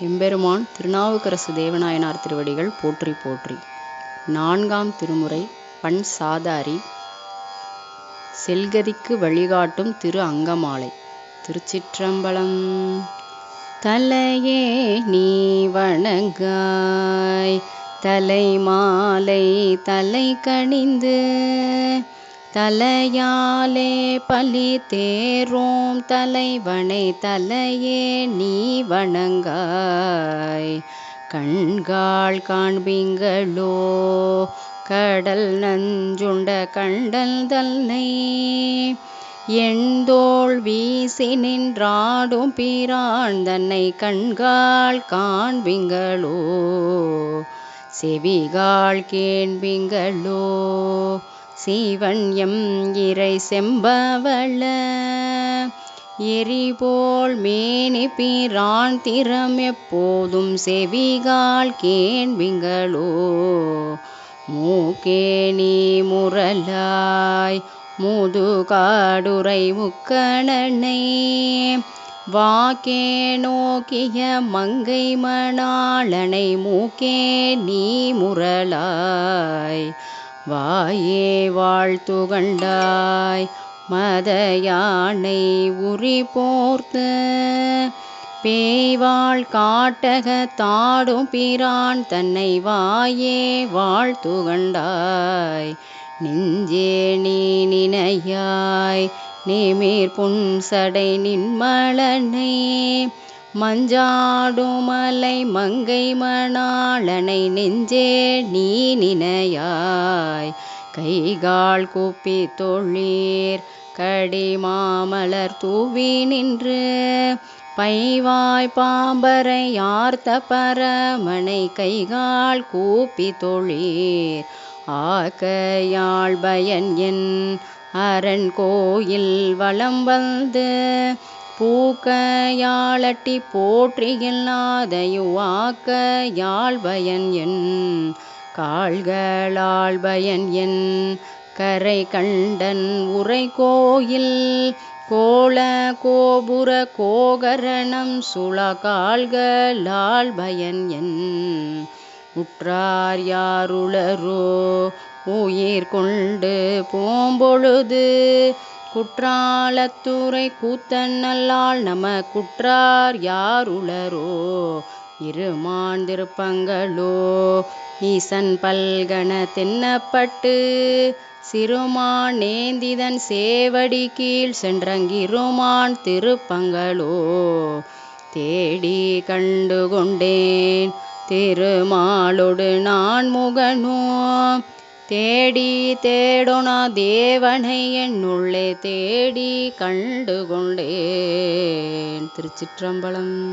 எம்பெருமான் திருநாவுக்கரசு தேவநாயனார் திருவடிகள் போற்றி போற்றி. நான்காம் திருமுறை பண் சாதாரி செல்கதிக்கு வழிகாட்டும் திரு அங்கமாலை. திருச்சிற்றம்பலம். தலையே நீ வணங்காய். தலை மாலை தலை கணிந்து தலையாலே பலி தேரோம் தலைவனை தலையே நீ வணங்காய். கண்காள் காண்பிங்களோ? கடல் நஞ்சுண்ட கண்டல் தல்லை எண்தோள் வீசி நின்றாடும் பிரான் தன்னை கண்காள் காண்பிங்களோ? செவிகாள் கேண்பிங்களோ? சீவன் எம் இறை செம்பவள. எரிபோல் மேனி பிரான் திறம் எப்போதும் செவிகால் கேண்பிங்களோ. மூக்கே நீ முரலாய் முதுகாடுரை முக்கணனை. வாக்கே நோக்கிய மங்கை மணாளனை மூக்கே நீ முரலாய். வாயே வாழ்த்துகண்டாய். மத யானை உரி போர்த்து. பேய்வாள் காட்டக தாடும் பிரான் தன்னை வாயே வாழ்த்துகண்டாய். நெஞ்சே நீ நினையாய். நேமேற் புன்சடை நின்மலனை. மஞ்சாடுமலை மங்கை மணாளனை நெஞ்சே நீ நினையாய். கைகால் கூப்பி தொழிர் கடி மாமலர் தூவி நின்று. பைவாய் பாம்பரை யார்த்த பரமனை கைகால் கூப்பி தொழிர் ஆக்கையாள் பயன் என் அரண் கோயில் வளம் வந்து. பூக்கையாளட்டி போற்றியில்லாதையுவாக்க யாழ்பயன் என் கால்களால் பயன் என் கரை கண்டன் உரை கோயில் கோல கோபுர கோகரணம் சுள கால்களால் பயன் என். உற்றார் யாருளரோ உயிர் கொண்டு போம்பொழுது குற்றாலத்துறை கூத்தன்னல்லால் நம குற்றார் யாருளரோ? இருமான் திருப்பங்களோ ஈசன் பல்கன தென்னப்பட்டு சிறுமான் நேந்திதன் சேவடி கீழ் சென்றங்கிருமான் திருப்பங்களோ? தேடி கண்டு கொண்டேன் திருமாலோடு நான் முகனோ தேடி தேடொனா தேவனை என்னுள்ளே தேடி கண்டு கொண்டேன். திருச்சிற்றம்பலம்.